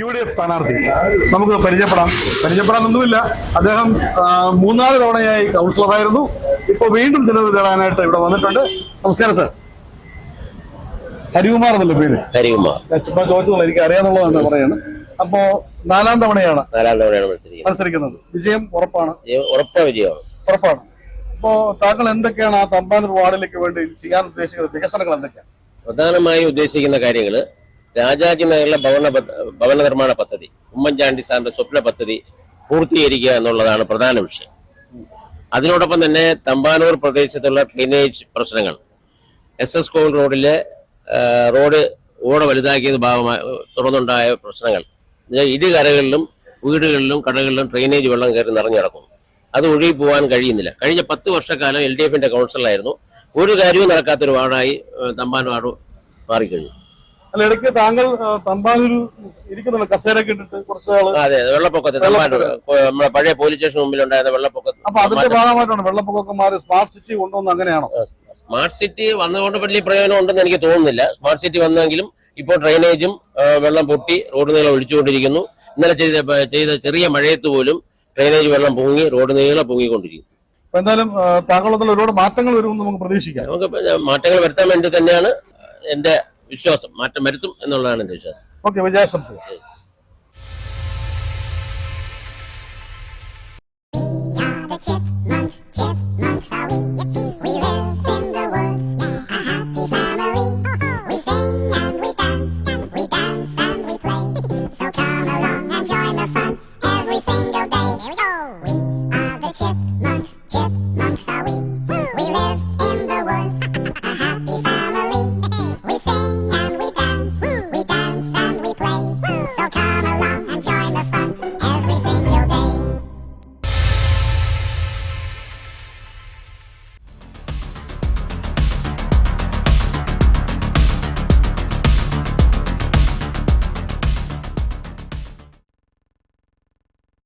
U D F സ്ഥാനാർത്ഥി. നമുക്ക് പരിചയപ്പെടാം. പരിചയപ്പെടാനൊന്നുമില്ല. അദ്ദേഹം മൂന്നാൽ തവണയായി കൗൺസിലറായിരുന്നു. ഇപ്പോൾ വീണ്ടും ജനത തേടാനായിട്ട് ഇവിടെ വന്നിട്ടുണ്ട്. നമസ്കാരം സർ. ഹരികുമാർ എന്നല്ല പേര്? ഹരികുമാർ. ഇപ്പൊ ചോദിച്ചതല്ല എനിക്ക് അറിയാന്നുള്ളതാണ് പറയാണ്. അപ്പോ നാലാം തവണയാണ് നാലാം തവണയാണ് മത്സരിക്കുന്നത്. വിജയം ഉറപ്പാണ്. വിജയം ഉറപ്പ വിജയമാണ്. ഉറപ്പാണ്. അപ്പോ താങ്കൾ എന്തൊക്കെയാണ് ആ തമ്പാനൂർ വാർഡിലേക്ക് വേണ്ടി ചെയ്യാൻ ഉദ്ദേശിക്കുന്നത്? വികസനങ്ങൾ എന്തൊക്കെയാണ്? പ്രധാനമായി ഉദ്ദേശിക്കുന്ന കാര്യങ്ങൾ രാജാജി നഗറിലെ ഭവന ഭവന നിർമ്മാണ പദ്ധതി ഉമ്മൻചാണ്ടി സാറിന്റെ സ്വപ്ന പദ്ധതി പൂർത്തീകരിക്കുക എന്നുള്ളതാണ് പ്രധാന വിഷയം. അതിനോടൊപ്പം തന്നെ തമ്പാനൂർ പ്രദേശത്തുള്ള ഡ്രെയിനേജ് പ്രശ്നങ്ങൾ. എസ് എസ് കോവിൽ റോഡിലെ റോഡ് ഓട വലുതാക്കിയത് ഭാഗമായി തുറന്നുണ്ടായ പ്രശ്നങ്ങൾ. ഇരുകരകളിലും വീടുകളിലും കടകളിലും ഡ്രെയിനേജ് വെള്ളം കയറി നിറഞ്ഞിടക്കുന്നു അത് ഒഴുകി പോകാൻ കഴിയുന്നില്ല. കഴിഞ്ഞ പത്ത് വർഷക്കാലം എൽ ഡി എഫിന്റെ കൗൺസിലായിരുന്നു ഒരു കാര്യവും നടക്കാത്തൊരു വാർഡായി തമ്പാൻ വാർഡ് മാറിക്കഴിഞ്ഞു. അല്ല ഇടയ്ക്ക് താങ്കൾ തമ്പാനൂർ ഇരിക്കുന്നുണ്ട്. കസേരയൊക്കെ ഇട്ടിട്ട് കുറച്ച് നാൾ അതെ വെള്ളപ്പൊക്കത്തിൽ തമ്പാനൂർ നമ്മുടെ പഴയ പോലീസ് സ്റ്റേഷൻ മുമ്പിൽ ഉണ്ടായിരുന്ന വെള്ളപ്പൊക്കത്തിൽ അപ്പൊ അതിന്റെ ഭാഗമായിട്ടാണ് വെള്ളപ്പൊക്കമൊക്കെ മാറി. സ്മാർട്ട് സിറ്റി കൊണ്ടുവന്ന് അങ്ങനെയാണോ? സ്മാർട്ട് സിറ്റി വന്നതുകൊണ്ട് വലിയ പ്രയോജനം ഉണ്ടെന്ന് എനിക്ക് തോന്നുന്നില്ല. സ്മാർട്ട് സിറ്റി വന്നെങ്കിലും ഇപ്പോൾ ഡ്രെയിനേജും വെള്ളം പൊട്ടി റോഡ് നീളം ഒഴിച്ചുകൊണ്ടിരിക്കുന്നു ഇന്നലെ ചെയ്ത ചെയ്ത ചെറിയ മഴയത്ത് പോലും ഡ്രെയിനേജ് വെള്ളം പൊങ്ങി റോഡ് നീളം പൊങ്ങിക്കൊണ്ടിരിക്കുന്നു. എന്തായാലും താങ്കൾ ഒരുപാട് മാറ്റങ്ങൾ വരുമെന്ന് നമുക്ക് പ്രതീക്ഷിക്കാം. നമുക്ക് മാറ്റങ്ങൾ വരുത്താൻ വേണ്ടി തന്നെയാണ് എന്റെ വിശ്വാസം മാറ്റം വരുത്തും എന്നുള്ളതാണ് എന്റെ വിശ്വാസം ഓക്കെ വിജയാശംസകൾ We are the chipmunks, chipmunks are we. Yippee! We live in the woods, a happy family. We sing and we dance, we dance and we play. So come along and join the fun every single day. Here we go! We are the chipmunks, chipmunks